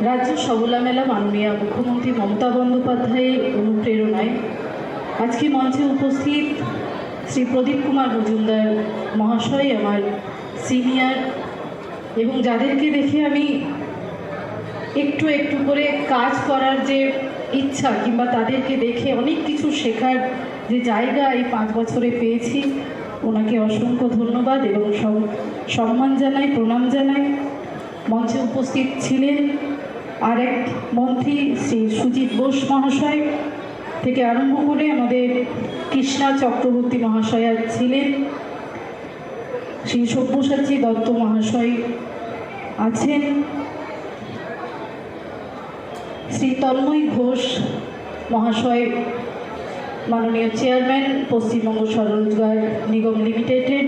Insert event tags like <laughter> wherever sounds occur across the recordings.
রাজ্য সবলা মেলা মাননীয় মুখ্যমন্ত্রী মমতা বন্দ্যোপাধ্যায়ের অনুপ্রেরণায় আজকে মঞ্চে উপস্থিত শ্রী প্রদীপ কুমার মজুমদার মহাশয়, আমার সিনিয়র এবং যাদেরকে দেখে আমি একটু একটু করে কাজ করার যে ইচ্ছা কিংবা তাদেরকে দেখে অনেক কিছু শেখার যে জায়গা এই পাঁচ বছরে পেয়েছি, ওনাকে অসংখ্য ধন্যবাদ এবং সম- সম্মান জানাই, প্রণাম জানাই। মঞ্চে উপস্থিত ছিলেন আরেক মন্ত্রী শ্রী সুজিত বোস মহাশয় থেকে আরম্ভ করে আমাদের কৃষ্ণা চক্রবর্তী মহাশয়া ছিলেন। শ্রী সব্যসাচী দত্ত মহাশয় আছেন। শ্রী তন্ময় ঘোষ মহাশয়, মাননীয় চেয়ারম্যান, পশ্চিমবঙ্গ স্বরোজগার নিগম লিমিটেডের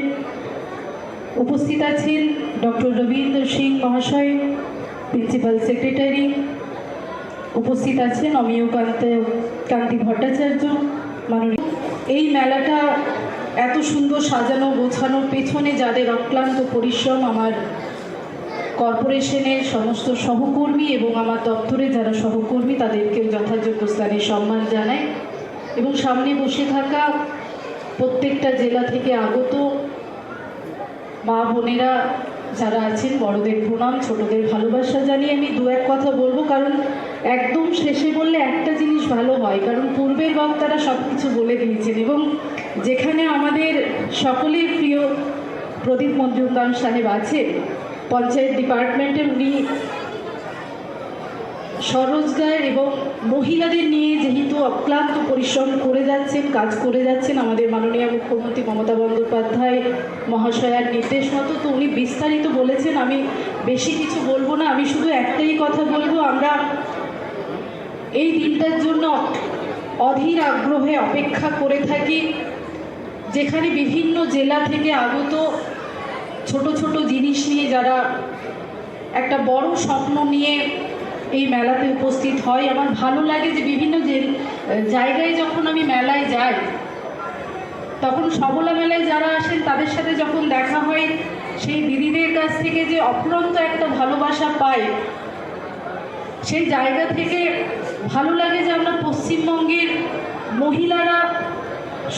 উপস্থিত আছেন। ডক্টর রবীন্দ্র সিং মহাশয় প্রিন্সিপাল সেক্রেটারি উপস্থিত আছেন অমিয় কান্ত ভট্টাচার্য, মাননীয়। এই মেলাটা এত সুন্দর সাজানো গোছানোর পেছনে যাদের অক্লান্ত পরিশ্রম, আমার কর্পোরেশনের সমস্ত সহকর্মী এবং আমার দপ্তরে যারা সহকর্মী, তাদেরকেও যথাযোগ্য স্থানে সম্মান জানায় এবং সামনে বসে থাকা প্রত্যেকটা জেলা থেকে আগত মা বোনেরা যারা আছেন, বড়দের প্রণাম, ছোটদের ভালোবাসা জানিয়ে আমি দু এক কথা বলব, কারণ একদম শেষে বললে একটা জিনিস ভালো হয়, কারণ পূর্বের বক্তারা সব কিছু বলে দিয়েছেন এবং যেখানে আমাদের সকলের প্রিয় প্রদীপ মজুমদার সাহেব আছে পঞ্চায়েত ডিপার্টমেন্টের উনি স্বরোজগার এবং মহিলাদের নিয়ে যেহেতু অক্লান্ত পরিশ্রম করে যাচ্ছেন, কাজ করে যাচ্ছেন আমাদের মাননীয় মুখ্যমন্ত্রী মমতা বন্দ্যোপাধ্যায় মহাশয়ার নির্দেশ মতো, তো উনি বিস্তারিত বলেছেন। আমি বেশি কিছু বলব না, আমি শুধু একটাই কথা বলব, আমরা এই দিনটার জন্য অধীর আগ্রহে অপেক্ষা করে থাকি, যেখানে বিভিন্ন জেলা থেকে আগত ছোট ছোট জিনিস নিয়ে যারা একটা বড় স্বপ্ন নিয়ে এই মেলাতে উপস্থিত হয়। আমার ভালো লাগে যে বিভিন্ন যে জায়গায় যখন আমি মেলায় যাই, তখন সবলা মেলায় যারা আসেন, তাদের সাথে যখন দেখা হয়, সেই দিদিদের কাছ থেকে যে অফুরন্ত একটা ভালোবাসা পায় সেই জায়গা থেকে ভালো লাগে যে আমরা পশ্চিমবঙ্গের মহিলারা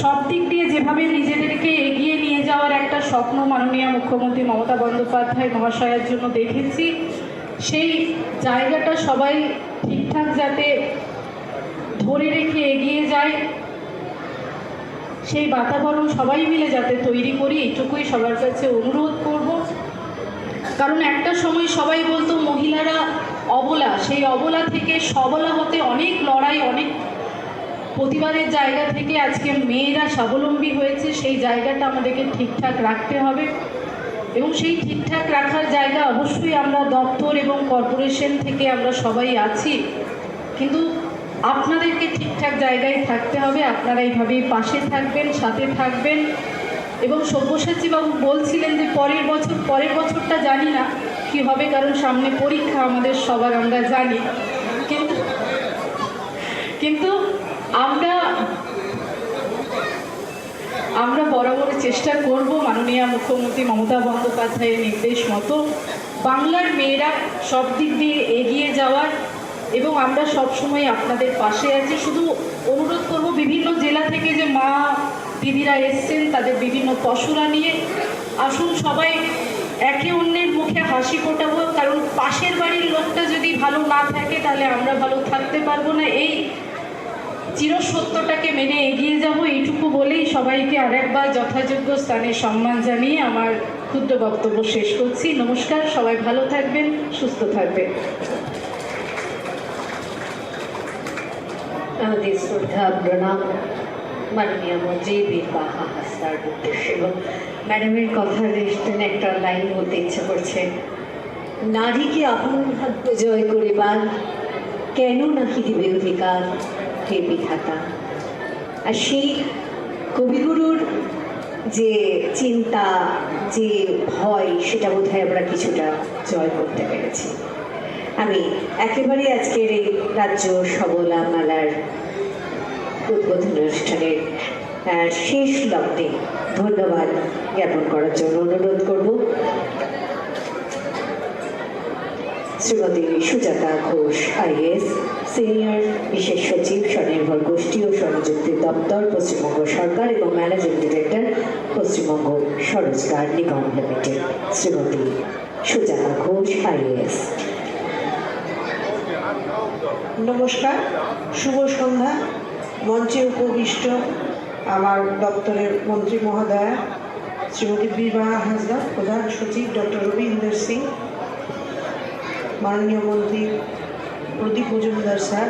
সব দিক দিয়ে যেভাবে নিজেদেরকে এগিয়ে নিয়ে যাওয়ার একটা স্বপ্ন মাননীয় মুখ্যমন্ত্রী মমতা বন্দ্যোপাধ্যায় মহাশয়ের জন্য দেখেছি। সেই জায়গাটা সবাই ঠিকঠাক যাতে ধরে রেখে এগিয়ে যায়। সেই বাতাবরণ সবাই মিলে যাতে তৈরি করি, এইটুকুই সবার কাছে অনুরোধ করব। কারণ একটা সময় সবাই বলতো, মহিলারা অবলা। সেই অবলা থেকে সবলা হতে অনেক লড়াই, অনেক প্রতিবাদের জায়গা থেকে আজকে মেয়েরা স্বাবলম্বী হয়েছে। সেই জায়গাটা আমাদেরকে ঠিকঠাক রাখতে হবে। এবং সেই ঠিকঠাক রাখার জায়গা অবশ্যই আমরা দপ্তর এবং কর্পোরেশন থেকে আমরা সবাই আছি। কিন্তু আপনাদেরকে ঠিকঠাক জায়গায় থাকতে হবে, আপনারা এইভাবেই পাশে থাকবেন, সাথে থাকবেন। এবং সব্যসাচীবাবু বলছিলেন যে পরের বছর, পরের বছরটা জানি না কি হবে, কারণ সামনে পরীক্ষা আমাদের সবার, আমরা জানি। কিন্তু কিন্তু আমরা চেষ্টা করব মাননীয় মুখ্যমন্ত্রী মমতা বন্দ্যোপাধ্যায়ের নির্দেশ মতো। বাংলার মেয়েরা সব দিক দিয়ে এগিয়ে যাওয়ার এবং আমরা সব সময় আপনাদের পাশে আছি। শুধু অনুরোধ করব, বিভিন্ন জেলা থেকে যে মা দিদিরা এসছেন, তাদের বিভিন্ন পশুরা নিয়ে আসুন সবাই। একে অন্যের মুখে হাসি ফোটাবো, কারণ পাশের বাড়ির লোকটা যদি ভালো না থাকে, তাহলে আমরা ভালো থাকতে পারব না। এই চিরসত্যটাকে মেনে এগিয়ে যাব এইটুকু বলেই সবাইকে আরেকবার যথাযোগ্য স্থানে সম্মান জানিয়ে আমার ক্ষুদ্র বক্তব্য শেষ করছি। নমস্কার, সবাই ভালো থাকবেন, সুস্থ থাকবেন। আমাদের শ্রদ্ধা, প্রণাম। মাননীয় মন্ত্রী বীরবাহা হাসদার উদ্দেশ্যে। ম্যাডামের কথার রেস্টেন একটা লাইন বলতে ইচ্ছে করছে। নারীকে আপন ভাগ্য জয় করিবার কেন নাকি দিবে অধিকার? হে বিধাতা। আর সেই কবিগুরুর যে চিন্তা, যে ভয়, সেটা বোধহয় আমরা কিছুটা জয় করতে পেরেছি। আমি একেবারে আজকের এই রাজ্য সবলা মেলার উদ্বোধন অনুষ্ঠানের শেষ লগ্নে ধন্যবাদ জ্ঞাপন করার জন্য অনুরোধ করব শ্রীমতী সুজাতা ঘোষ আইএস সিনিয়র বিশেষ সচিব স্বনির্ভর গোষ্ঠী ও স্বনিযুক্তি দপ্তর, পশ্চিমবঙ্গ সরকার এবং managing director, Paschimbanga Swarojgar Nigam limited. Shrimati Sujata Ghosh IAS নমস্কার, শুভ সন্ধ্যা। মঞ্চে উপবিষ্ট আমার দপ্তরের মন্ত্রী মহোদয়া, শ্রীমতী বিবাহা হাসদা প্রধান সচিব ডক্টর রবীন্দ্র সিং মাননীয় মন্ত্রী Pradip Majumdar sir,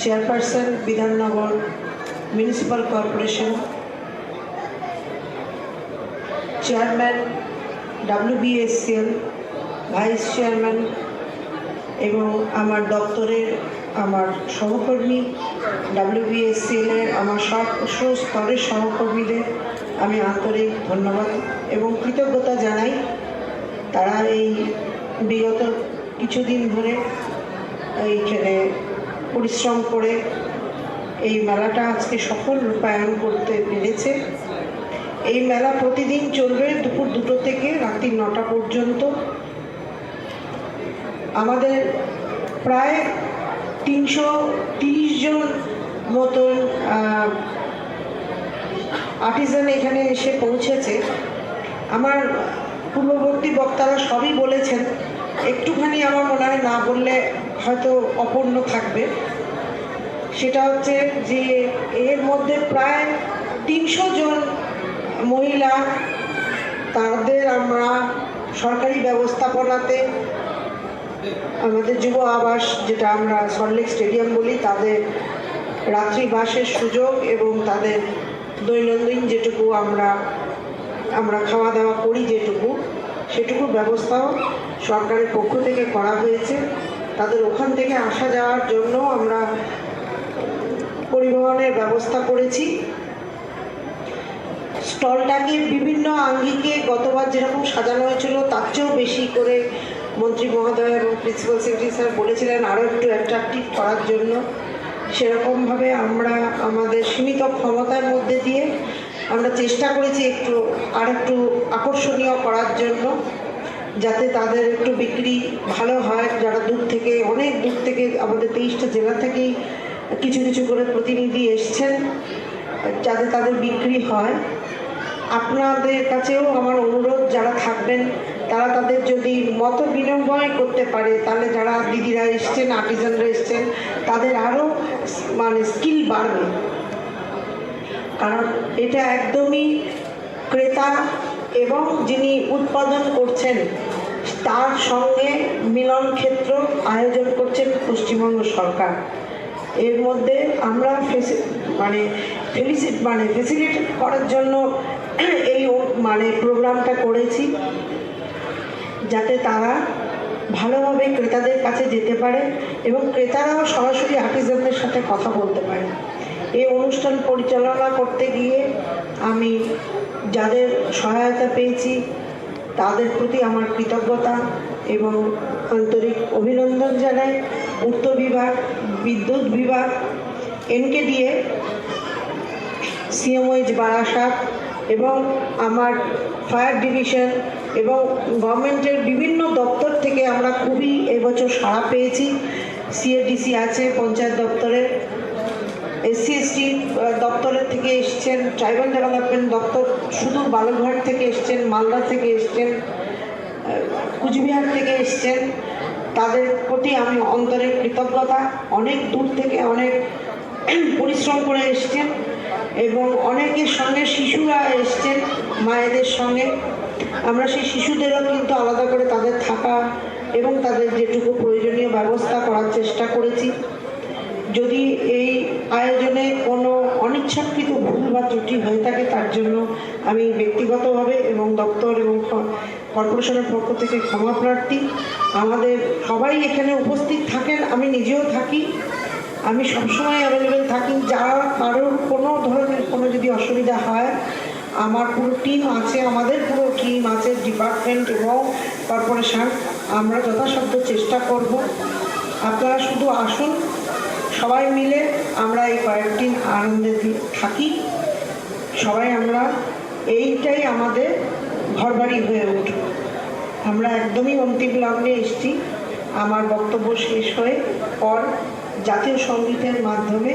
chairperson Bidhannagar municipal corporation, chairman WBSCL vice chairman এবং আমার দপ্তরের আমার সহকর্মী ডাব্লিউবিএসসিএলের আমার সব স্তরের সহকর্মীদের আমি আন্তরিক ধন্যবাদ এবং কৃতজ্ঞতা জানাই। তারা এই বিগত কিছুদিন ধরে এইখানে পরিশ্রম করে এই মেলাটা আজকে সফল রূপায়ণ করতে পেরেছে। এই মেলা প্রতিদিন চলবে দুপুর দুটো থেকে রাত্রি নটা পর্যন্ত। আমাদের প্রায় তিনশো তিরিশ জন মতন আর্টিজান এখানে এসে পৌঁছেছে। আমার পূর্ববর্তী বক্তারা সবই বলেছেন। একটুখানি আমার মনে হয় না বললে হয়তো অপূর্ণ থাকবে। সেটা হচ্ছে যে এর মধ্যে প্রায় তিনশো জন মহিলা, তাদের আমরা সরকারি ব্যবস্থাপনাতে আমাদের যুব আবাস, যেটা আমরা সল্টলেক স্টেডিয়াম বলি, তাদের রাত্রি বাসের সুযোগ এবং তাদের দৈনন্দিন যেটুকু আমরা আমরা খাওয়া দাওয়া করি যেটুকু সেটুকু ব্যবস্থাও সরকারের পক্ষ থেকে করা হয়েছে। তাদের ওখান থেকে আসা যাওয়ার জন্য আমরা পরিবহনের ব্যবস্থা করেছি। স্টলটাকে বিভিন্ন আঙ্গিকে গতবার যেরকম সাজানো হয়েছিল, তার চেয়েও বেশি করে মন্ত্রী মহোদয় এবং প্রিন্সিপাল সেক্রেটারি স্যার বলেছিলেন আরও একটু অ্যাট্রাকটিভ করার জন্য। সেরকমভাবে আমরা আমাদের সীমিত ক্ষমতার মধ্যে দিয়ে আমরা চেষ্টা করেছি একটু আর একটু আকর্ষণীয় করার জন্য, যাতে তাদের একটু বিক্রি ভালো হয়। যারা দূর থেকে, অনেক দূর থেকে, আমাদের তেইশটা জেলা থেকেই কিছু কিছু করে প্রতিনিধি এসছেন, যাতে তাদের বিক্রি হয়। আপনাদের কাছেও আমার অনুরোধ, যারা থাকবেন, তারা তাদের যদি মত বিনিময় করতে পারে, তাহলে যারা দিদিরা এসছেন, আর্টিজানরা এসছেন, তাদের আরও মানে স্কিল বাড়বে। কারণ এটা একদমই ক্রেতা এবং যিনি উৎপাদন করছেন, তার সঙ্গে মিলন ক্ষেত্র আয়োজন করছেন পশ্চিমবঙ্গ সরকার। এর মধ্যে আমরা মানে ফেলিসিট মানে ফেসিলিটেট করার জন্য এই মানে প্রোগ্রামটা করেছি, যাতে তারা ভালোভাবে ক্রেতাদের কাছে যেতে পারে এবং ক্রেতারাও সরাসরি আর্টিজানদের সাথে কথা বলতে পারে। এই অনুষ্ঠান পরিচালনা করতে গিয়ে আমি যাদের সহায়তা পেয়েছি, তাদের প্রতি আমার কৃতজ্ঞতা এবং আন্তরিক অভিনন্দন জানাই। পূর্ত বিভাগ, বিদ্যুৎ বিভাগ, এনকে দিয়ে সিএমওইচ বারাসাত এবং আমার ফায়ার ডিভিশন এবং গভর্নমেন্টের বিভিন্ন দপ্তর থেকে আমরা খুবই এবছর সাড়া পেয়েছি। সিএডিসি আছে, পঞ্চায়েত দপ্তরে এসসি এসটি দপ্তরের থেকে এসছেন ট্রাইবাল ডেভেলপমেন্ট দপ্তর, শুধু বালুরঘাট থেকে এসছেন, মালদা থেকে এসছেন কুচবিহার থেকে এসছেন। তাদের প্রতি আমি অন্তরে কৃতজ্ঞতা। অনেক দূর থেকে অনেক <clears throat> পরিশ্রম করে এসছেন এবং অনেকের সঙ্গে শিশুরা এসছেন মায়েদের সঙ্গে। আমরা সেই শিশুদেরও কিন্তু আলাদা করে তাদের থাকা এবং তাদের যেটুকু প্রয়োজনীয় ব্যবস্থা করার চেষ্টা করেছি। যদি এই আয়োজনে কোনো অনিচ্ছাকৃত ভুল বা ত্রুটি হয়ে থাকে, তার জন্য আমি ব্যক্তিগতভাবে এবং দপ্তর এবং কর্পোরেশনের পক্ষ থেকে ক্ষমা প্রার্থী। আমাদের সবাই এখানে উপস্থিত থাকেন, আমি নিজেও থাকি। আমি সবসময় অ্যাভেলেবেল থাকি। যারা কারোর কোনো ধরনের কোনো যদি অসুবিধা হয়, আমার পুরো টিম আছে, আমাদের পুরো টিম আছে ডিপার্টমেন্ট এবং কর্পোরেশন আমরা যথাসাধ্য চেষ্টা করব। আপনারা শুধু আসুন সবাই মিলে আমরা এই কয়েকদিন আনন্দে থাকি। সবাই আমরা এইটাই আমাদের ঘরবাড়ি হয়ে উঠব আমরা একদমই অন্তিম লগ্নে এসেছি। আমার বক্তব্য শেষ হয়ে পর জাতীয় সঙ্গীতের মাধ্যমে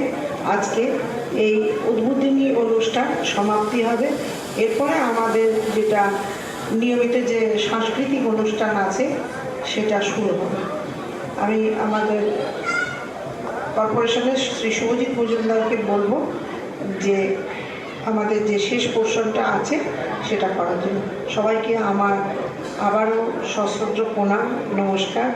আজকে এই উদ্বোধনী অনুষ্ঠান সমাপ্তি হবে। এরপরে আমাদের যেটা নিয়মিত যে সাংস্কৃতিক অনুষ্ঠান আছে, সেটা শুরু হবে। আমি আমাদের কর্পোরেশনের শ্রী শুভজিৎ মজুমদারকে বলব যে আমাদের যে শেষ পোর্শনটা আছে, সেটা করার জন্য। সবাইকে আমার আবারও সশ্রদ্ধ প্রণাম, নমস্কার।